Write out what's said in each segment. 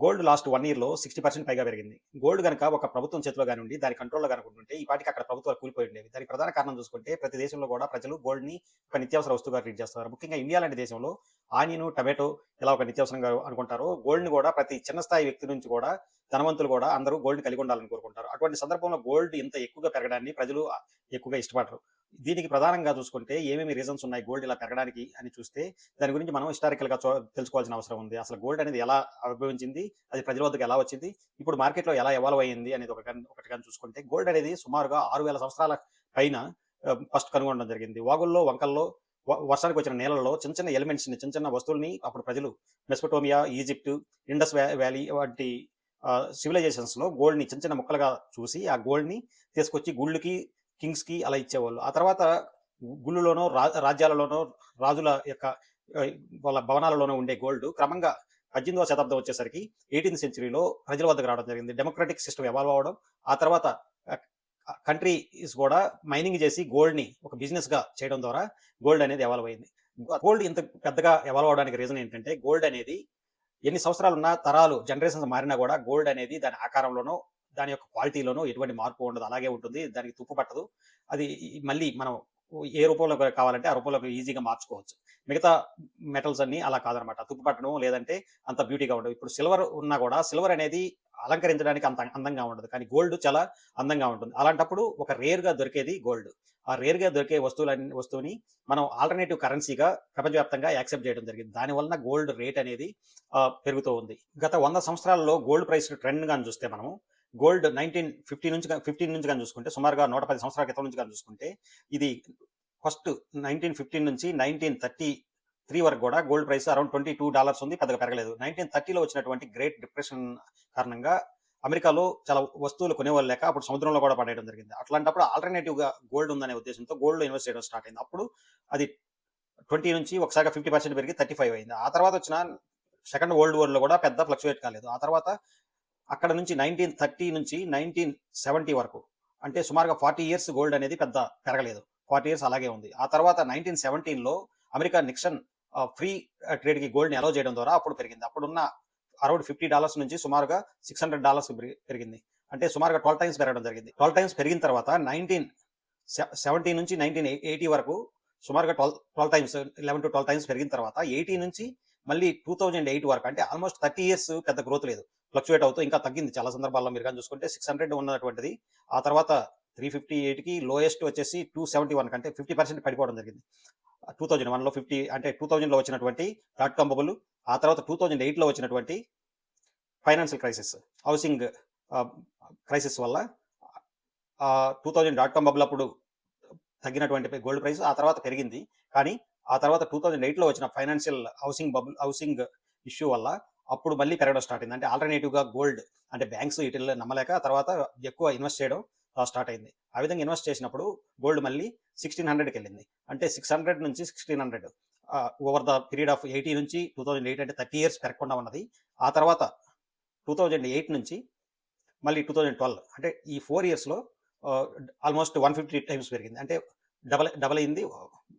Gold last one ఇయర్లో sixty percent పైగా పెరిగింది. గోల్డ్ కనుక ఒక ప్రభుత్వం చేతిలో కానీ ఉండి దాని కంట్రోల్లో కనుక ఉంటే ఈ పాటికి అక్కడ ప్రభుత్వాలు కూలిపోయి ఉండేవి దానికి ప్రధాన కారణం చూసుకుంటే ప్రతి దేశంలో కూడా ప్రజలు గోల్డ్ని ఒక నిత్యావసర వస్తువుగా ట్రీట్ చేస్తున్నారు. ముఖ్యంగా ఇండియా లాంటి దేశంలో ఆనియన్ టమాటో ఎలా ఒక నిత్యావసరంగా అనుకుంటారో గోల్డ్ని కూడా ప్రతి చిన్న స్థాయి వ్యక్తి నుంచి కూడా ధనవంతులు కూడా అందరూ గోల్డ్ కలిగి ఉండాలని కోరుకుంటారు. అటువంటి సందర్భంలో గోల్డ్ ఇంత ఎక్కువగా పెరగడాన్ని ప్రజలు ఎక్కువగా ఇష్టపడరు. దీనికి ప్రధానంగా చూసుకుంటే ఏమేమి రీజన్స్ ఉన్నాయి గోల్డ్ ఇలా పెరగడానికి అని చూస్తే దాని గురించి మనం హిస్టారికల్గా చూ- తెలుసుకోవాల్సిన అవసరం ఉంది. అసలు గోల్డ్ అనేది ఎలా ఆవిర్భవించింది అది ప్రజల వద్దకు ఎలా వచ్చింది? ఇప్పుడు మార్కెట్లో ఎలా ఎవాల్వ్ అయ్యింది అనేది ఒక ఒకటి కానీ చూసుకుంటే గోల్డ్ అనేది సుమారుగా ఆరు వేల సంవత్సరాల పైన ఫస్ట్ కనుగొనడం జరిగింది. వాగుల్లో వంకల్లో వర్షానికి వచ్చిన నేలల్లో చిన్న చిన్న ఎలిమెంట్స్ని చిన్న చిన్న వస్తువుల్ని అప్పుడు ప్రజలు మెస్పటోమియా ఈజిప్ట్ ఇండస్ వ్యాలీ వంటి సివిలైజేషన్స్లో గోల్డ్ని చిన్న చిన్న ముక్కలుగా చూసి ఆ గోల్డ్ని తీసుకొచ్చి గుళ్ళకి కింగ్స్కి అలా ఇచ్చేవాళ్ళు. ఆ తర్వాత గుళ్ళులోనో రా- రాజ్యాలలోనో రాజుల యొక్క వాళ్ళ భవనాలలోనో ఉండే గోల్డ్ క్రమంగా పద్దెనిమిదవ శతాబ్దం వచ్చేసరికి ఎయిటీన్త్ సెంచురీలో ప్రజల వద్దకు రావడం జరిగింది. డెమోక్రటిక్ సిస్టమ్ ఎవాల్వ్ అవడం ఆ తర్వాత కంట్రీస్ కూడా మైనింగ్ చేసి గోల్డ్ని ఒక బిజినెస్గా చేయడం ద్వారా గోల్డ్ అనేది ఎవాల్వ్ అయింది. గోల్డ్ ఇంత పెద్దగా ఎవాల్వ్ అవడానికి రీజన్ ఏంటంటే గోల్డ్ అనేది ఎన్ని సంవత్సరాలు ఉన్నా తరాలు జనరేషన్స్ మారినా కూడా గోల్డ్ అనేది దాని ఆకారంలోనో దాని యొక్క క్వాలిటీలోనూ ఎటువంటి మార్పు ఉండదు. అలాగే ఉంటుంది. దానికి తుప్పు పట్టదు. అది మళ్ళీ మనం ఏ రూపంలో కావాలంటే ఆ రూపంలో ఈజీగా మార్చుకోవచ్చు. మిగతా మెటల్స్ అన్ని అలా కాదనమాట. తుప్పు పట్టడం లేదంటే అంత బ్యూటీగా ఉండదు ఇప్పుడు సిల్వర్ ఉన్నా కూడా సిల్వర్ అనేది అలంకరించడానికి అంత అందంగా ఉండదు. కానీ గోల్డ్ చాలా అందంగా ఉంటుంది. అలాంటప్పుడు ఒక రేర్గా దొరికేది గోల్డ్ ఆ రేర్గా దొరికే వస్తువులన్నీ వస్తువుని మనం ఆల్టర్నేటివ్ కరెన్సీగా ప్రపంచవ్యాప్తంగా యాక్సెప్ట్ చేయడం జరిగింది. దాని వలన గోల్డ్ రేట్ అనేది పెరుగుతూ ఉంది. గత వంద సంవత్సరాల్లో గోల్డ్ ప్రైస్ ట్రెండ్గా చూస్తే మనము గోల్డ్ నైన్టీన్ ఫిఫ్టీ నుంచి ఫిఫ్టీన్ నుంచి కానీ చూసుకుంటే సుమారుగా నూట పది సంవత్సరాల క్రితం నుంచి కానీ చూసుకుంటే ఇది ఫస్ట్ నైన్టీన్ ఫిఫ్టీన్ నుంచి నైన్టీన్ థర్టీ త్రీ వరకు కూడా gold price around twenty two dollars ఉంది పెద్దగా పెరగలేదు. నైన్టీన్ థర్టీలో వచ్చినటువంటి గ్రేట్ డిప్రెషన్ కారణంగా అమెరికాలో చాలా వస్తువులు కొనేవాళ్ళు లేక అప్పుడు సముద్రంలో కూడా పడేయడం జరిగింది. అట్లాంటప్పుడు ఆల్టర్నేటివ్గా గోల్డ్ ఉందనే ఉద్దేశంతో గోల్డ్ ఇన్వెస్ట్ చేయడం స్టార్ట్ అయింది. అప్పుడు అది ట్వంటీ నుంచి ఒకసారి ఫిఫ్టీ పర్సెంట్ పెరిగి థర్టీ ఫైవ్ అయింది. ఆ తర్వాత వచ్చిన సెకండ్ వరల్డ్ వార్లో కూడా పెద్ద ఫ్లక్చువేట్ కాలేదు. ఆ తర్వాత అక్కడ నుంచి నైన్టీన్ థర్టీ నుంచి నైన్టీన్ సెవెంటీ వరకు. అంటే సుమారుగా ఫార్టీ ఇయర్స్ గోల్డ్ అనేది పెద్ద పెరగలేదు. ఫార్టీ ఇయర్స్ అలాగే ఉంది. ఆ తర్వాత నైన్టీన్ సెవెంటీన్లో అమెరికా నిక్సన్ ఫ్రీ ట్రేడ్కి గోల్డ్ అలౌ చేయడం ద్వారా అప్పుడు పెరిగింది. అప్పుడున్న అరౌండ్ ఫిఫ్టీ డాలర్స్ నుంచి సుమారుగా సిక్స్ హండ్రెడ్ డాలర్స్ పెరిగింది. అంటే సుమారుగా ట్వెల్వ్ టైమ్స్ పెరగడం జరిగింది. ట్వెల్వ్ టైమ్స్ పెరిగిన తర్వాత నైన్టీన్ సెవెంటీ నుంచి నైన్టీన్ ఎయిటీ వరకు సుమారుగా twelve twelve times eleven to twelve times పెరిగిన తర్వాత ఎయిటీ నుంచి మళ్ళీ టూ థౌజండ్ ఎయిట్ వరకు. అంటే ఆల్మోస్ట్ థర్టీ ఇయర్స్ పెద్ద గ్రోత్ లేదు. ఫ్లక్చువేట్ అవుతూ ఇంకా తగ్గింది. చాలా సందర్భాల్లో మీరు కానీ చూసుకుంటే సిక్స్ హండ్రెడ్ ఉన్నటువంటిది. ఆ తర్వాత త్రీ ఫిఫ్టీ ఎయిట్కి లోయెస్ట్ వచ్చేసి టూ సెవెంటీ వన్ కంటే ఫిఫ్టీ పర్సెంట్ పడిపోవడం జరిగింది. టూ థౌజండ్ వన్లో ఫిఫ్టీ అంటే టూ థౌజండ్లో వచ్చినటువంటి డాట్ కామ్ బబుల్ ఆ తర్వాత టూ థౌజండ్ ఎయిట్లో వచ్చినటువంటి ఫైనాన్షియల్ క్రైసిస్ హౌసింగ్ క్రైసిస్ వల్ల two thousand dot com bubble అప్పుడు తగ్గినటువంటి గోల్డ్ ప్రైస్ ఆ తర్వాత పెరిగింది. కానీ ఆ తర్వాత టూ థౌజండ్ ఎయిట్లో వచ్చిన financial housing bubble housing issue వల్ల అప్పుడు మళ్ళీ పెరగడం స్టార్ట్ అయింది. అంటే ఆల్టర్నేటివ్గా గోల్డ్ అంటే బ్యాంక్స్ వీటిల్లో నమ్మలేక తర్వాత ఎక్కువ ఇన్వెస్ట్ చేయడం స్టార్ట్ అయింది. ఆ విధంగా ఇన్వెస్ట్ చేసినప్పుడు గోల్డ్ మళ్ళీ సిక్స్టీన్ హండ్రెడ్కి వెళ్ళింది. అంటే సిక్స్ హండ్రెడ్ నుంచి sixteen hundred over the period of eighty నుంచి టూ థౌజండ్ ఎయిట్ అంటే థర్టీ ఇయర్స్ పెరగకుండా ఉన్నది. ఆ తర్వాత టూ థౌజండ్ ఎయిట్ నుంచి మళ్ళీ టూ థౌజండ్ ట్వెల్వ్ అంటే ఈ ఫోర్ ఇయర్స్లో ఆల్మోస్ట్ వన్ ఫిఫ్టీ టైమ్స్ పెరిగింది. అంటే డబల్ డబల్ అయింది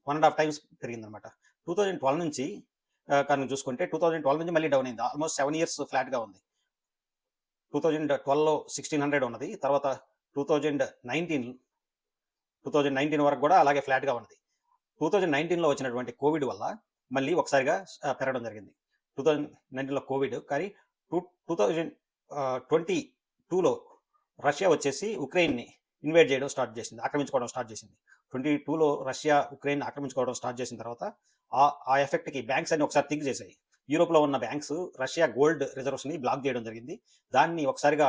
వన్ అండ్ హాఫ్ టైమ్స్ పెరిగింది అనమాట టూ థౌజండ్ ట్వెల్వ్ నుంచి కనుక చూసుకుంటే టూ థౌజండ్ ట్వెల్వ్ నుంచి మళ్ళీ డౌన్ అయింది. ఆల్మోస్ట్ సెవెన్ ఇయర్స్ ఫ్లాట్గా ఉంది. టూ థౌజండ్ ట్వెల్వ్లో సిక్స్టీన్ హండ్రెడ్ ఉన్నది. తర్వాత two thousand nineteen two thousand nineteen వరకు కూడా అలాగే ఫ్లాట్గా ఉన్నది. టూ థౌజండ్ నైన్టీన్లో వచ్చినటువంటి కోవిడ్ వల్ల మళ్ళీ ఒకసారిగా పెరగడం జరిగింది. టూ థౌజండ్ నైన్టీన్లో కోవిడ్ కానీ టూ టూ థౌజండ్ ట్వంటీ టూలో రష్యా వచ్చేసి ఉక్రెయిన్ని ఇన్వైట్ చేయడం స్టార్ట్ చేసింది ఆక్రమించుకోవడం స్టార్ట్ చేసింది. ట్వంటీ టూలో రష్యా ఉక్రెయిన్ ఆక్రమించుకోవడం స్టార్ట్ చేసిన తర్వాత ఆ ఆ ఎఫెక్ట్కి బ్యాంక్స్ అన్ని ఒకసారి థింక్ చేశాయి. యూరోప్లో ఉన్న బ్యాంక్స్ రష్యా గోల్డ్ రిజర్వ్స్ని బ్లాక్ చేయడం జరిగింది. దాన్ని ఒకసారిగా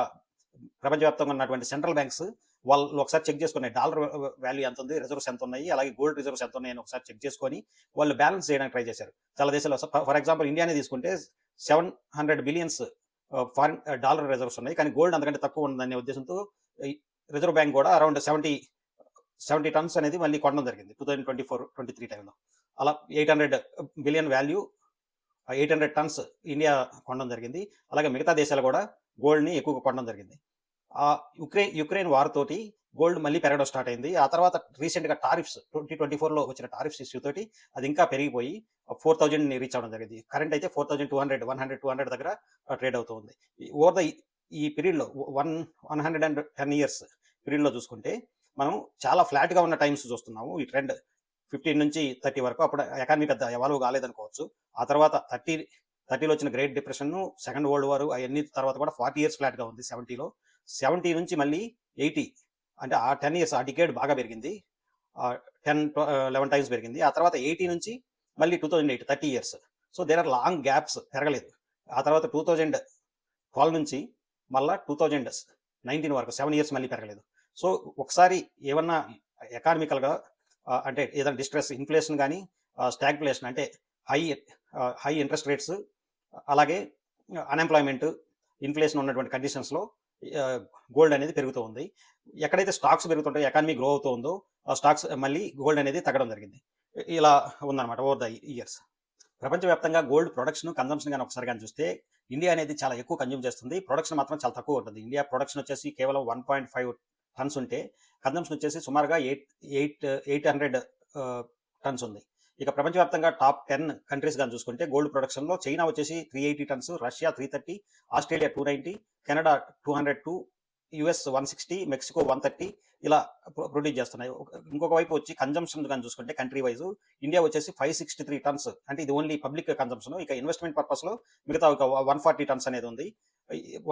ప్రపంచవ్యాప్తంగా ఉన్నటువంటి సెంట్రల్ బ్యాంక్స్ వాళ్ళు ఒకసారి చెక్ చేసుకునే డాలర్ వాల్యూ ఎంత ఉంది రిజర్వ్స్ ఎంత ఉన్నాయి అలాగే గోల్డ్ రిజర్వ్స్ ఎంత ఉన్నాయని ఒకసారి చెక్ చేసుకొని వాళ్ళు బ్యాలెన్స్ చేయడానికి ట్రై చేశారు. చాలా దేశాల్లో ఫర్ ఎగ్జాంపుల్ ఇండియానే తీసుకుంటే seven hundred billions foreign dollar reserves ఉన్నాయి. కానీ గోల్డ్ అంతకంటే తక్కువ ఉందనే ఉద్దేశంతో రిజర్వ్ బ్యాంక్ కూడా అరౌండ్ సెవెంటీ సెవెంటీ టన్స్ అనేది మళ్ళీ కొనడం జరిగింది. Two thousand twenty four twenty three టైంలో. అలా eight hundred billion value eight hundred tons India కొనడం జరిగింది. అలాగే మిగతా దేశాలు కూడా గోల్డ్ని ఎక్కువగా కొనడం జరిగింది. ఆ యుక్రెయిన్ యుక్రెయిన్ వార్ తోటి గోల్డ్ మళ్ళీ పెరగడం స్టార్ట్ అయింది. ఆ తర్వాత రీసెంట్గా టారిఫ్స్ ట్వంటీ ట్వంటీ ఫోర్లో వచ్చిన టారిఫ్స్ ఇష్యూ తోటి అది ఇంకా పెరిగిపోయి ఫోర్ థౌజండ్ రీచ్ అవడం జరిగింది. కరెంట్ అయితే four thousand two hundred one hundred two hundred దగ్గర ట్రేడ్ అవుతుంది ఓవర్ ద ఈ పీరియడ్లో one one hundred and ten years పీరియడ్లో చూసుకుంటే మనం చాలా ఫ్లాట్గా ఉన్న టైమ్స్ చూస్తున్నాము. ఈ ట్రెండ్ ఫిఫ్టీన్ నుంచి థర్టీ వరకు అప్పుడు ఎకానమీ పెద్ద ఎవాల్వ్ కాలేదనుకోవచ్చు. ఆ తర్వాత థర్టీ థర్టీలో వచ్చిన great depression second world war అవన్నీ తర్వాత కూడా ఫార్టీ ఇయర్స్ ఫ్లాట్గా ఉంది సెవెంటీలో. సెవెంటీ నుంచి మళ్ళీ ఎయిటీ అంటే ఆ టెన్ ఇయర్స్ ఆ డికేడ్ బాగా పెరిగింది. టెన్ లెవెన్ టైమ్స్ పెరిగింది. ఆ తర్వాత ఎయిటీ నుంచి మళ్ళీ two thousand eight thirty years. So there are long gaps పెరగలేదు. ఆ తర్వాత టూ థౌజండ్ ట్వెల్వ్ నుంచి మళ్ళీ టూ థౌజండ్ నైన్టీన్ వరకు సెవెన్ ఇయర్స్ మళ్ళీ పెరగలేదు. సో ఒకసారి ఏమన్నా ఎకానమికల్గా అంటే ఏదైనా డిస్ట్రెస్ ఇన్ఫ్లేషన్ కానీ స్టాగ్ఫ్లేషన్ అంటే హై హై ఇంట్రెస్ట్ రేట్స్ అలాగే అన్ఎంప్లాయ్మెంట్ ఇన్ఫ్లేషన్ ఉన్నటువంటి కండిషన్స్లో గోల్డ్ అనేది పెరుగుతూ ఉంది. ఎక్కడైతే స్టాక్స్ పెరుగుతుంటాయో ఎకానమీ గ్రో అవుతూ ఉందో ఆ స్టాక్స్ మళ్ళీ గోల్డ్ అనేది తగ్గడం జరిగింది. ఇలా ఉందన్నమాట ఓవర్ ద ఇయర్స్ ప్రపంచవ్యాప్తంగా గోల్డ్ ప్రొడక్షన్ కన్జంప్షన్ కానీ ఒకసారి కానీ చూస్తే ఇండియా అనేది చాలా ఎక్కువ కన్జ్యూమ్ చేస్తుంది. ప్రొడక్షన్ మాత్రం చాలా తక్కువ ఉంటుంది. ఇండియా ప్రొడక్షన్ వచ్చేసి కేవలం వన్ పాయింట్ ఫైవ్ టన్స్ ఉంటే కన్జంప్షన్ వచ్చేసి సుమారుగా eight eight eight hundred tons ఉంది. ఇక ప్రపంచవ్యాప్తంగా టాప్ టెన్ కంట్రీస్ కానీ చూసుకుంటే గోల్డ్ ప్రొడక్షన్లో చైనా వచ్చేసి three eighty tons Russia three thirty Australia two ninety Canada two hundred two US one sixty Mexico one thirty ఇలా ప్రొడ్యూస్ చేస్తున్నాయి. ఇంకొక వైపు వచ్చి కన్జంప్షన్ కానీ చూసుకుంటే కంట్రీ వైజ్ ఇండియా వచ్చేసి ఫైవ్ సిక్స్టీ త్రీ టన్స్ అంటే ఇది ఓన్లీ పబ్లిక్ కన్జంప్షన్ ఇక ఇన్వెస్ట్మెంట్ పర్పస్లో మిగతా ఒక వన్ ఫార్టీ టన్స్ అనేది ఉంది.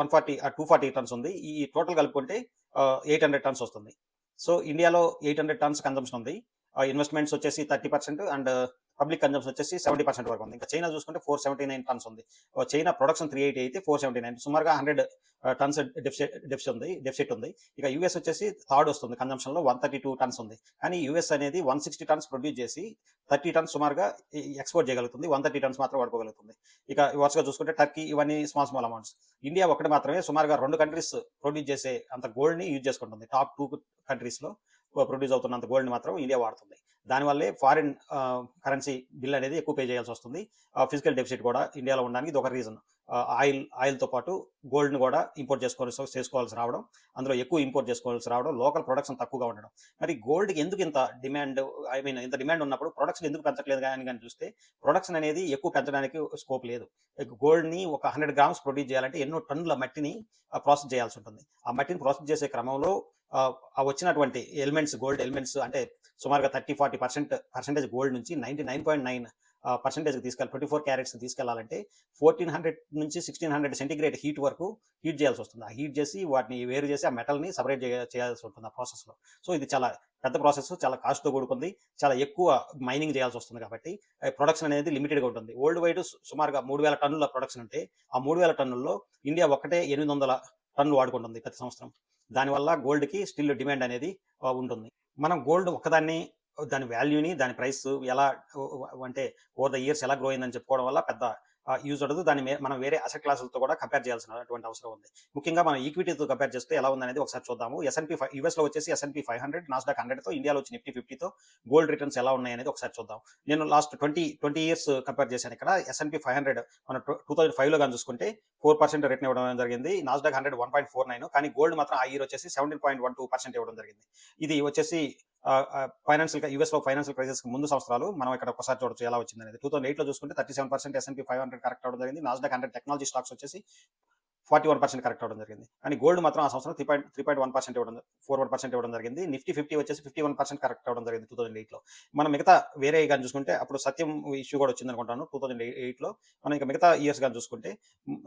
One forty two forty tons ఉంది. ఈ టోటల్ కలుపుకుంటే ఎయిట్ హండ్రెడ్ టన్స్ వస్తుంది. సో ఇండియాలో ఎయిట్ హండ్రెడ్ టన్స్ కన్జంప్షన్ ఉంది. ఇన్వెస్ట్మెంట్స్ వచ్చేసి thirty percent and public consumption వచ్చేసి సెవెంటీ పర్సెంట్ వరకు ఉంది. ఇంకా చైనా చూసుకుంటే ఫోర్ సెవెంటీ నైన్ టన్స్ ఉంది. చైనా ప్రొడక్షన్ త్రీ ఎయిటీ అయితే ఫోర్ సెవెంటీ నైన్. సుమారుగా హండ్రెడ్ టన్స్ డెఫిసిట్ డెఫిసిట్ ఉంది డెఫిసిట్ ఉంది. ఇక యూఎస్ వచ్చేసి థర్డ్ వస్తుంది కన్జంప్షన్లో వన్ థర్టీ టూ టన్స్ ఉంది. కానీ యూఎస్ అనేది వన్ సిక్స్టీ టన్స్ ప్రొడ్యూస్ చేసి థర్టీ టన్స్ సుమారుగా ఎక్స్పోర్ట్ చేయగలుగుతుంది. వన్ థర్టీ టన్స్ మాత్రం వాడుకోగలుగుతుంది. ఇక వరుసగా చూసుకుంటే టర్కీ ఇవన్నీ స్మాల్ స్మాల్ అమౌంట్స్. ఇండియా ఒకటి మాత్రమే సుమారుగా రెండు కంట్రీస్ ప్రొడ్యూస్ చేసే అంత గోల్డ్ని యూజ్ చేసుకుంటుంది. టాప్ టూ కంట్రీస్లో. ప్రొడ్యూస్ అవుతున్నంత గోల్డ్ని మాత్రం ఇండియా వాడుతుంది. దానివల్లే ఫారిన్ కరెన్సీ బిల్ అనేది ఎక్కువ పే చేయాల్సి వస్తుంది. ఫిజికల్ డెఫిసిట్ కూడా ఇండియాలో ఉండడానికి ఇది ఒక రీజన్ ఆయిల్ ఆయిల్తో పాటు గోల్డ్ని కూడా ఇంపోర్ట్ చేసుకోవాల్సి చేసుకోవాల్సి రావడం అందులో ఎక్కువ ఇంపోర్ట్ చేసుకోవాల్సి రావడం లోకల్ ప్రొడక్షన్ తక్కువగా ఉండడం. మరి గోల్డ్కి ఎందుకు ఇంత డిమాండ్ ఐ మీన్ ఇంత డిమాండ్ ఉన్నప్పుడు ప్రొడక్షన్ ఎందుకు పెంచట్లేదు కానీ కానీ చూస్తే ప్రొడక్షన్ అనేది ఎక్కువ పెంచడానికి స్కోప్ లేదు. గోల్డ్ని ఒక హండ్రెడ్ గ్రామ్స్ ప్రొడ్యూస్ చేయాలంటే ఎన్నో టన్నుల మట్టిని ప్రాసెస్ చేయాల్సి ఉంటుంది. ఆ మట్టిని ప్రాసెస్ చేసే క్రమంలో వచ్చినటువంటి ఎలిమెంట్స్ గోల్డ్ ఎలిమెంట్స్ అంటే సుమారుగా thirty forty percent percentage gold నుంచి ninety nine point nine percentage తీసుకెళ్ళి ట్వంటీ ఫోర్ క్యారెట్స్ తీసుకెళ్ళాలంటే ఫోర్టీన్ హండ్రెడ్ నుంచి సిక్స్టీన్ హండ్రెడ్ సెంటిగ్రేడ్ హీట్ వరకు హీట్ చేయాల్సి వస్తుంది. ఆ హీట్ చేసి వాటిని వేరు చేసి ఆ మెటల్ని సపరేట్ చేయాల్సి ఉంటుంది ఆ ప్రాసెస్లో. సో ఇది చాలా పెద్ద ప్రాసెస్ చాలా కాస్ట్తో కూడుకుంది. చాలా ఎక్కువ మైనింగ్ చేయాల్సి వస్తుంది కాబట్టి ప్రొడక్షన్ అనేది లిమిటెడ్గా ఉంటుంది. వరల్డ్ వైడ్ సుమారుగా మూడు వేల టన్నుల ప్రొడక్షన్ ఉంటే ఆ మూడు వేల టన్నుల్లో ఇండియా ఒక్కటే ఎనిమిది వందల టన్నులు వాడుకుంటుంది ప్రతి సంవత్సరం. దానివల్ల గోల్డ్కి స్టిల్ డిమాండ్ అనేది ఉంటుంది. మనం గోల్డ్ ఒక్కదాన్ని దాని వాల్యూని దాని ప్రైస్ ఎలా అంటే ఓవర్ ద ఇయర్స్ ఎలా గ్రో అయిందని చెప్పుకోవడం వల్ల పెద్ద యూజ్ ఉండదు. దాన్ని మనం వేరే అసెట్ క్లాసులతో కూడా కంపేర్ చేయాల్సినటువంటి అవసరం ఉంది. ముఖ్యంగా మనం ఈక్విటీతో కంపేర్ చేస్తే ఎలా ఉందనేది ఒకసారి చూద్దాము. ఎస్ఎన్పి ఫైవ్ యూఎస్లో వచ్చేసి S and P five hundred Nasdaq హండ్రెడ్తో ఇండియాలో వచ్చి నిఫ్టీ ఫిఫ్టీతో గోల్డ్ రిటర్న్స్ ఎలా ఉన్నాయి అనేది ఒకసారి చూద్దాం. నేను last twenty twenty years compare చేశాను ఇక్కడ. S and P five hundred మన టూ థౌసండ్ ఫైవ్లో కానీ చూసుకుంటే ఫోర్ పర్సెంట్ రిటర్న్ ఇవ్వడం జరిగింది. Nasdaq hundred one point four nine కానీ గోల్డ్ మాత్రం ఆ ఇయర్ వచ్చేసి seventeen point one two percent ఇవ్వడం జరిగింది. ఇది వచ్చేసి ఫైనాన్షియల్ యూఎస్లో ఫైనాన్షియల్ క్రైసిస్ ముందు సంవత్సరాలు మనం ఇక్కడ ఒకసారి చూడొచ్చు ఎలా వచ్చింది అనేది టూ థౌసండ్ ఎయిట్లో చూసుకుంటే thirty seven percent S and P five hundred correct అవడం జరిగింది. నాస్డాక్ హండ్రెడ్ టెక్నాలజీ స్టాక్స్ వచ్చేసి ఫార్టీ వన్ పర్సెంట్ కరెక్ట్ అవడం జరిగింది. కానీ గోల్డ్ మాత్రం ఆ సంవత్సరం three point three point one percent ఇవ్వడం ఫోర్ వన్ పర్సెంట్ ఇవ్వడం జరిగింది. నిఫ్టీ ఫిఫ్టీ వచ్చేసి ఫిఫ్టీ వన్ పర్సెంట్ కరెక్ట్ అవడం జరిగింది టూ థౌసండ్ ఎయిట్లో మనం మిగతా వేరే కానీ చూసుకుంటే అప్పుడు సత్యం ఇష్యూ కూడా వచ్చింది అనుకుంటాను టూ థౌసండ్ ఎయిట్లో. మనం ఇంకా మిగతా ఇయర్స్ కానీ చూసుకుంటే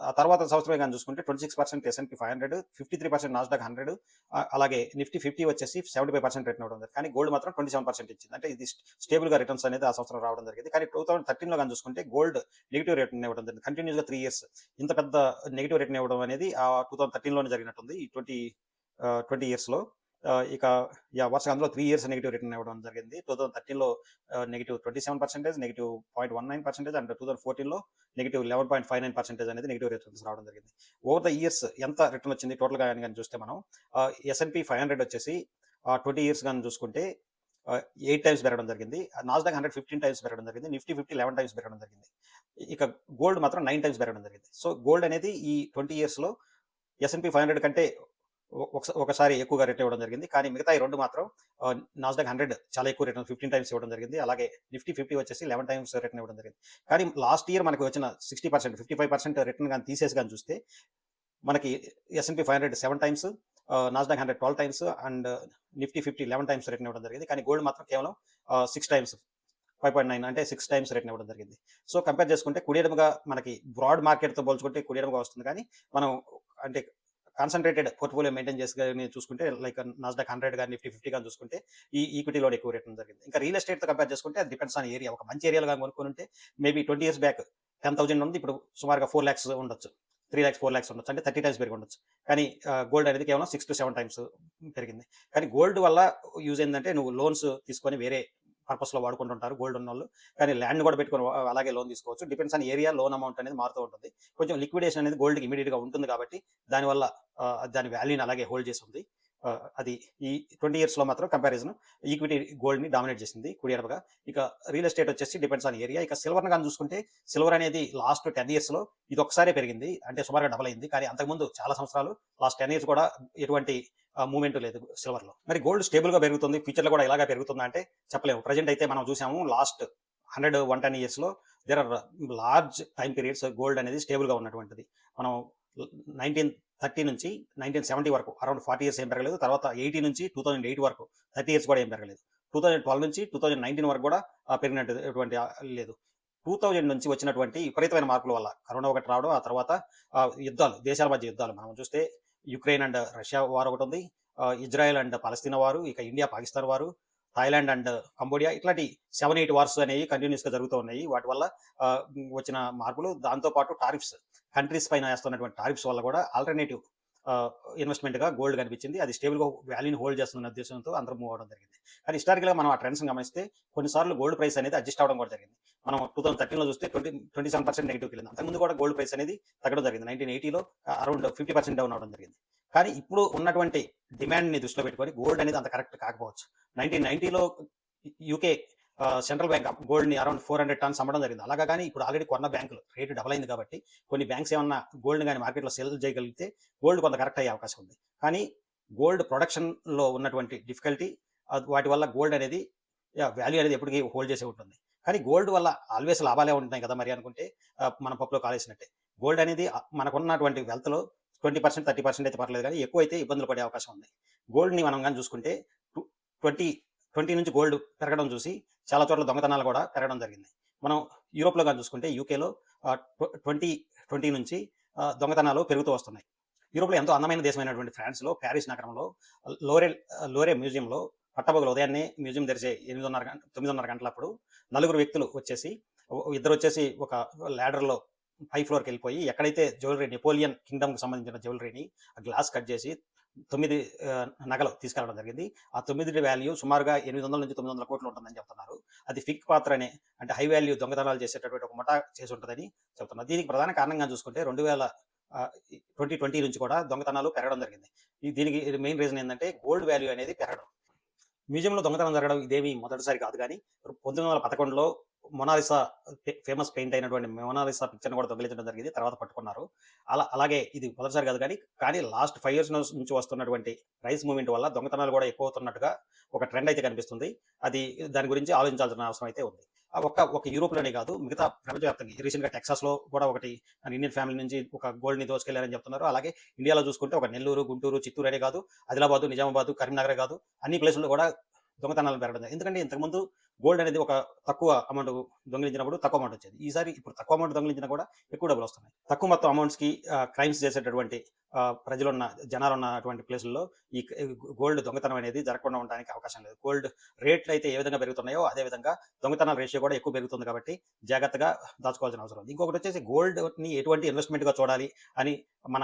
ఆ తర్వాత సంవత్సరం కానీ చూసుకుంటే twenty six percent S and P five hundred fifty three percent Nasdaq hundred అలాగే నిఫ్టీ ఫిఫ్టీ వచ్చేసి సెవెంటీ ఫైవ్ పర్సెంట్ రిటర్న్ అవడం జరిగింది. కానీ గోల్డ్ మాత్రం ట్వంటీ సెవెన్ పర్సెంట్ ఇచ్చింది. అంటే ఇది స్టేబుల్గా రిటర్న్స్ అనేది ఆ సంవత్సరం రావడం జరిగింది. కానీ టూ థౌసండ్ థర్టీన్లో కానీ చూసుకుంటే గోల్డ్ నెగిటివ్ రిటర్న్ ఇవ్వడం జరిగింది. కంటిన్యూస్గా త్రీ ఇయర్స్ ఇంత పెద్ద నెగిటివ్ రిటర్న్ ఇవ్వడం అనేది ఆ టూ థౌసండ్ థర్టీన్లోనే జరిగినట్టుంది. ఈ ట్వంటీ ట్వంటీ ఇయర్స్లో ఇక యా వరుసగా అందులో త్రీ ఇయర్స్ నెగిటివ్ రిటర్న్ ఇవ్వడం జరిగింది. Two thousand థర్టీన్లో negative twenty seven percentage negative point one nine percentage and two thousand ఫోర్టీన్లో negative eleven point five nine percentage అనేది నెగిటివ్ రిటర్న్స్ రావడం జరిగింది. ఓవర్ ద ఇయర్స్ ఎంత రిటర్న్ వచ్చింది? టోటల్గా కానీ చూస్తే మనం S and P five hundred వచ్చేసి ట్వంటీ ఇయర్స్ కానీ చూసుకుంటే ఎయిట్ టైమ్స్ పెరగడం జరిగింది. నాస్డాక్ హండ్రెడ్ ఫిఫ్టీన్ టైమ్స్ పెరగడం జరిగింది. నిఫ్టీ ఫిఫ్టీ లెవెన్ టైమ్స్ పెరగడం జరిగింది. ఇక గోల్డ్ మాత్రం నైన్ టైమ్స్ పెరగడం జరిగింది. సో గోల్డ్ అనేది ఈ ట్వంటీ ఇయర్స్లో ఎస్ఎన్పి ఫైవ్ హండ్రెడ్ కంటే ఒకసారి ఎక్కువగా రిటర్న్ ఇవ్వడం జరిగింది. కానీ మిగతా ఈ రెండు మాత్రం నాస్డాక్ హండ్రెడ్ చాలా ఎక్కువ రిటర్న్ ఫిఫ్టీన్ టైమ్స్ ఇవ్వడం జరిగింది. అలాగే నిఫ్టీ ఫిఫ్టీ వచ్చేసి లెవెన్ టైమ్స్ రిటర్న్ ఇవ్వడం జరిగింది. కానీ లాస్ట్ ఇయర్ మనకు వచ్చిన sixty percent fifty five percent return కానీ తీసేసి కానీ చూస్తే మనకి S and P five hundred seven times Nasdaq hundred twelve times and Nifty fifty eleven times return ఇవ్వడం జరిగింది. కానీ గోల్డ్ మాత్రం కేవలం six times five point nine అంటే సిక్స్ టైమ్స్ రిటర్న్ ఇవ్వడం జరిగింది. సో కంపేర్ చేసుకుంటే కుడియడముగా మనకి బ్రాడ్ మార్కెట్తో పోల్చుకుంటే కుడియడముగా వస్తుంది. కానీ మనం అంటే కాన్సన్ట్రేటెడ్ పోర్ట్ఫోలియో మెయింటైన్ చేసి చూసుకుంటే లైక్ నాస్డాక్ హండ్రెడ్ కానీ నిఫ్టీ ఫిఫ్టీ కానీ చూసుకుంటే ఈ ఈక్విటీలో ఎక్కువ రిటర్న్ జరిగింది. ఇంకా రియల్ ఎస్టేట్తో కంపేర్ చేసుకుంటే అది డిపెండ్స్ ఆన్ ఏరియా ఒక మంచి ఏరియాలో కానీ కొనుక్కొని ఉంటే maybe twenty years back ten thousand ఉంది. ఇప్పుడు సుమారుగా ఫోర్ ల్యాక్స్ ఉండొచ్చు. త్రీ ల్యాక్స్ ఫోర్ ల్యాక్స్ ఉండొచ్చు. అంటే థర్టీ టైమ్స్ పెరిగి ఉండొచ్చు. కానీ గోల్డ్ అనేది కేవలం సిక్స్ టు సెవెన్ టైమ్స్ పెరిగింది. కానీ గోల్డ్ వల్ల యూజ్ ఏంటంటే నువ్వు లోన్స్ తీసుకొని వేరే పర్పస్లో వాడుకుంటుంటారు గోల్డ్ ఉన్న వాళ్ళు కానీ ల్యాండ్ కూడా పెట్టుకొని అలాగే లోన్ తీసుకోవచ్చు. Depends on area loan amount అనేది మారుతూ ఉంటుంది. కొంచెం లిక్విడేషన్ అనేది గోల్డ్కి ఇమీడియట్గా గా ఉంటుంది కాబట్టి దానివల్ల దాని వాల్యూని అలాగే హోల్డ్ చేసి ఉంది. అది ఈ ట్వంటీ ఇయర్స్లో మాత్రం కంపారిజన్ ఈక్విటీ గోల్డ్ని డామినేట్ చేసింది కుడియడపగా ఇక రియల్ ఎస్టేట్ వచ్చేసి డిపెండ్స్ ఆన్ ఏరియా. ఇక సిల్వర్ కానీ చూసుకుంటే సిల్వర్ అనేది లాస్ట్ టెన్ ఇయర్స్లో ఇది ఒకసారే పెరిగింది. అంటే సుమారుగా డబల్ అయింది. కానీ అంతకుముందు చాలా సంవత్సరాలు లాస్ట్ టెన్ ఇయర్స్ కూడా ఎటువంటి మూమెంట్ లేదు సిల్వర్లో. మరి గోల్డ్ స్టేబుల్గా పెరుగుతుంది. ఫ్యూచర్లో కూడా ఇలాగా పెరుగుతుందా అంటే చెప్పలేము. ప్రజెంట్ అయితే మనం చూసాము లాస్ట్ హండ్రెడ్ వన్ టెన్ ఇయర్స్లో there are large time periods gold అనేది స్టేబుల్గా ఉన్నటువంటిది. మనం నైన్టీన్ థర్టీ నుంచి నైన్టీన్ సెవెంటీ వరకు అరౌండ్ ఫార్టీ ఇయర్స్ ఏం పెరగలేదు. తర్వాత ఎయిటీ నుంచి టూ థౌసండ్ ఎయిట్ వరకు థర్టీ ఇయర్స్ కూడా ఏం పెరగలేదు. టూ థౌసండ్ ట్వెల్వ్ నుంచి టూ థౌసండ్ నైన్టీన్ వరకు కూడా పెరిగినటువంటి లేదు. టూ థౌజండ్ నుంచి వచ్చినటువంటి విపరీతమైన మార్పుల వల్ల కరోనా ఒకటి రావడం ఆ తర్వాత యుద్ధాలు దేశాల మధ్య యుద్ధాలు. మనం చూస్తే యుక్రెయిన్ అండ్ రష్యా వార్ ఒకటి ఉంది. ఇజ్రాయెల్ అండ్ పాలస్తీనా వారు ఇక ఇండియా పాకిస్తాన్ వారు థాయిలాండ్ అండ్ కంబోడియా ఇట్లాంటి సెవెన్ ఎయిట్ వార్స్ అనేవి కంటిన్యూస్గా జరుగుతూ ఉన్నాయి. వాటి వల్ల వచ్చిన మార్పులు దాంతో పాటు టారిఫ్స్ కంట్రీస్ పైన వేస్తున్నటువంటి టారిఫ్స్ వల్ల కూడా ఆల్టర్నేటివ్ ఇన్వెస్ట్మెంట్గా గోల్డ్ కనిపించింది. అది స్టేబుల్గా వాల్యూని హోల్డ్ చేస్తున్న ఉద్దేశంతో అందరూ మూవ్ అవడం జరిగింది. కానీ హిస్టారికల్గా మనం ఆ ట్రెండ్స్ గమనిస్తే కొన్నిసార్లు గోల్డ్ ప్రైస్ అనేది అడ్జస్ట్ అవడం కూడా జరిగింది. మనం టూ థౌసండ్ థర్టీన్లో చూస్తే twenty twenty seven percent negative వెళ్ళింది. అంతకుముందు కూడా గోల్డ్ ప్రైస్ అనేది తగ్గడం జరిగింది. నైన్టీన్ ఎయిటీలో అరౌండ్ ఫిఫ్టీ పర్సెంట్ డౌన్ అవడం జరిగింది. కానీ ఇప్పుడు ఉన్నటువంటి డిమాండ్ని దృష్టిలో పెట్టుకొని గోల్డ్ అనేది అంత కరెక్ట్ కాకపోవచ్చు. నైన్టీన్ నైన్టీలో యూకే సెంట్రల్ బ్యాంక్ గోల్డ్ని అరౌండ్ ఫోర్ హండ్రెడ్ టన్స్ అమ్మడం జరిగింది. అలాగా కానీ ఇప్పుడు ఆల్రెడీ కొన్న బ్యాంకులు రేటు డబల్ అయింది కాబట్టి కొన్ని బ్యాంక్స్ ఏమన్నా గోల్డ్ కానీ మార్కెట్లో సెల్ చేయగలిగితే గోల్డ్ కొంత కరెక్ట్ అయ్యే అవకాశం ఉంది. కానీ గోల్డ్ ప్రొడక్షన్లో ఉన్నటువంటి డిఫికల్టీ వాటి వల్ల గోల్డ్ అనేది వాల్యూ అనేది ఎప్పటికీ హోల్డ్ చేసే ఉంటుంది. కానీ గోల్డ్ వల్ల ఆల్వేస్ లాభాలే ఉంటున్నాయి కదా మరి అనుకుంటే మన పప్పులో కాలేసినట్టే. గోల్డ్ అనేది మనకున్నటువంటి వెల్త్లో ట్వంటీ పర్సెంట్ థర్టీ పర్సెంట్ అయితే పర్లేదు కానీ ఎక్కువ అయితే ఇబ్బందులు పడే అవకాశం ఉంది. గోల్డ్ని మనం కానీ చూసుకుంటే ట్వంటీ ట్వంటీ నుంచి గోల్డ్ పెరగడం చూసి చాలా చోట్ల దొంగతనాలు కూడా పెరగడం జరిగింది. మనం యూరోప్లో కానీ చూసుకుంటే యూకేలో ట్వంటీ ట్వంటీ నుంచి దొంగతనాలు పెరుగుతూ వస్తున్నాయి. యూరోప్లో ఎంతో అందమైన దేశమైనటువంటి ఫ్రాన్స్లో ప్యారిస్ నగరంలో లోరే లోరే మ్యూజియంలో పట్టబగలు ఉదయాన్నే మ్యూజియం తెరిచే ఎనిమిదిన్నర గంట తొమ్మిదిన్నర గంటలప్పుడు నలుగురు వ్యక్తులు వచ్చేసి ఇద్దరు వచ్చేసి ఒక ల్యాడర్లో పై ఫ్లోర్కి వెళ్ళిపోయి ఎక్కడైతే జ్యువెలరీ నెపోలియన్ కింగ్డమ్కి సంబంధించిన జ్యువెలరీని ఆ గ్లాస్ కట్ చేసి తొమ్మిది నగలు తీసుకెళ్ళడం జరిగింది. ఆ తొమ్మిది వాల్యూ సుమారుగా ఎనిమిది వందల నుంచి తొమ్మిది వందల కోట్లు ఉంటుందని చెప్తున్నారు. అది ఫిక్ పాత్ర అనే అంటే హై వాల్యూ దొంగతనాలు చేసేటటువంటి ఒక ముఠా చేసి ఉంటుందని చెప్తున్నారు. దీనికి ప్రధాన కారణంగా చూసుకుంటే రెండు వేల ట్వంటీ ట్వంటీ నుంచి కూడా దొంగతనాలు పెరగడం జరిగింది. దీనికి మెయిన్ రీజన్ ఏంటంటే గోల్డ్ వాల్యూ అనేది పెరగడం. మ్యూజియంలో దొంగతనం జరగడం ఇదేమి మొదటిసారి కాదు కానీ పంతొమ్మిది వందల పదకొండులో మొనాలిసా ఫేమస్ పెయింట్ అయినటువంటి మొనాలిసా పిక్చర్ కూడా దొంగిలించడం జరిగింది. తర్వాత పట్టుకున్నారు. అలా అలాగే ఇది మొదటిసారి కాదు కానీ కానీ లాస్ట్ ఫైవ్ ఇయర్స్ నుంచి వస్తున్నటువంటి రైస్ మూవ్మెంట్ వల్ల దొంగతనాలు కూడా ఎక్కువ అవుతున్నట్టుగా ఒక ట్రెండ్ అయితే కనిపిస్తుంది. అది దాని గురించి ఆలోచించాల్సిన అవసరం అయితే ఉంది. ఆ ఒక్క ఒక యూరోప్లోనే కాదు మిగతా ప్రపంచవ్యాప్తంగా రీసెంట్గా టెక్సాస్లో కూడా ఒకటి ఇండియన్ ఫ్యామిలీ నుంచి ఒక గోల్డ్ని దోచుకెళ్ళారని చెప్తున్నారు. అలాగే ఇండియాలో చూసుకుంటే ఒక నెల్లూరు గుంటూరు చిత్తూరు అనే కాదు ఆదిలాబాద్ నిజామాబాద్ కరీంనగర్ కాదు అన్ని ప్లేసుల్లో కూడా దొంగతనాలు పెరగడం ఎందుకంటే ఇంతకుముందు గోల్డ్ అనేది ఒక తక్కువ అమౌంట్ దొంగిలించినప్పుడు తక్కువ అమౌంట్ వచ్చేది. ఈసారి ఇప్పుడు తక్కువ అమౌంట్ దొంగిలించినా కూడా ఎక్కువ డబ్బులు వస్తున్నాయి. తక్కువ మొత్తం అమౌంట్స్కి క్రైమ్స్ చేసేటటువంటి ఆ, ప్రజలున్న జనాలు ఉన్నటువంటి ప్లేసుల్లో ఈ గోల్డ్ దొంగతనం అనేది జరగకుండా ఉండడానికి అవకాశం లేదు. గోల్డ్ రేట్లు అయితే ఏ విధంగా పెరుగుతున్నాయో అదే విధంగా దొంగతనాల రేషియో కూడా ఎక్కువ పెరుగుతుంది కాబట్టి జాగ్రత్తగా దాచుకోవాల్సిన అవసరం ఉంది. ఇంకొకటి వచ్చేసి గోల్డ్ని ఎటువంటి ఇన్వెస్ట్మెంట్గా చూడాలి అని మన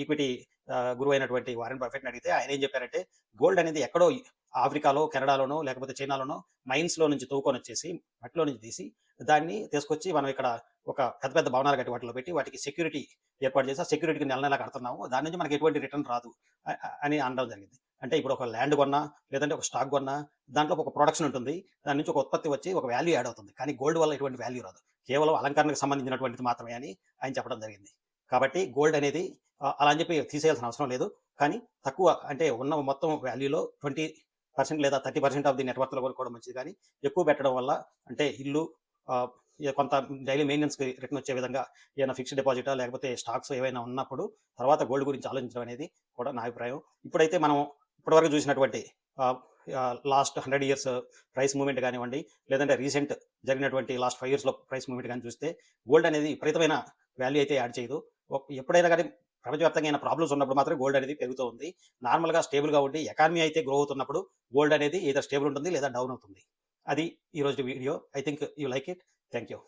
ఈక్విటీ గురువు అయినటువంటి వారెన్ బఫెట్ని అడిగితే ఆయన ఏం చెప్పారంటే గోల్డ్ అనేది ఎక్కడో ఆఫ్రికాలో కెనడాలోనో లేకపోతే చైనాలోనో మైన్స్లో నుంచి తవ్వుకొని వచ్చేసి మట్టిలో నుంచి తీసి దాన్ని తీసుకొచ్చి మనం ఇక్కడ ఒక పెద్ద పెద్ద భవనాలు కట్టి వాటిలో పెట్టి వాటికి సెక్యూరిటీ ఏర్పాటు చేసి ఆ సెక్యూరిటీకి నెల నెల కడుతున్నాము. దాని నుంచి మనకి ఎటువంటి రిటర్న్ రాదు. అని అనడం జరిగింది. అంటే ఇప్పుడు ఒక ల్యాండ్ కొన్నా లేదంటే ఒక స్టాక్ కొన్నా దాంట్లో ఒక ప్రొడక్షన్ ఉంటుంది. దాని నుంచి ఒక ఉత్పత్తి వచ్చి ఒక వాల్యూ యాడ్ అవుతుంది. కానీ గోల్డ్ వల్ల ఎటువంటి వాల్యూ రాదు. కేవలం అలంకరణకు సంబంధించినటువంటిది మాత్రమే అని ఆయన చెప్పడం జరిగింది. కాబట్టి గోల్డ్ అనేది అలా అని చెప్పి తీసేయాల్సిన అవసరం లేదు. కానీ తక్కువ అంటే ఉన్న మొత్తం వాల్యూలో ట్వంటీ పర్సెంట్ లేదా థర్టీ పర్సెంట్ ఆఫ్ ది నెట్వర్క్లో కొనుక్కోవడం మంచిది. కానీ ఎక్కువ పెట్టడం వల్ల అంటే ఇల్లు ఇక కొంత డైలీ మెయింటెనెన్స్కి రిటర్న్ వచ్చే విధంగా ఏదైనా ఫిక్స్డ్ డిపాజిటా లేకపోతే స్టాక్స్ ఏవైనా ఉన్నప్పుడు తర్వాత గోల్డ్ గురించి ఆలోచించడం అనేది కూడా నా అభిప్రాయం. ఇప్పుడైతే మనం ఇప్పటివరకు చూసినటువంటి last hundred years price movement కానివ్వండి లేదంటే రీసెంట్ జరిగినటువంటి లాస్ట్ ఫైవ్ ఇయర్స్లో ప్రైస్ మూవ్మెంట్ కానీ చూస్తే గోల్డ్ అనేది విపరీతమైన వాల్యూ అయితే యాడ్ చేయదు. ఎప్పుడైనా కానీ ప్రపంచవ్యాప్తంగా ప్రాబ్లమ్స్ ఉన్నప్పుడు మాత్రం గోల్డ్ అనేది పెరుగుతూ ఉంది. నార్మల్గా స్టేబుల్గా ఉండి ఎకానమీ అయితే గ్రో అవుతున్నప్పుడు గోల్డ్ అనేది ఏదో స్టేబుల్ ఉంటుంది లేదా డౌన్ అవుతుంది. అది ఈ రోజు video. I think you like it thank you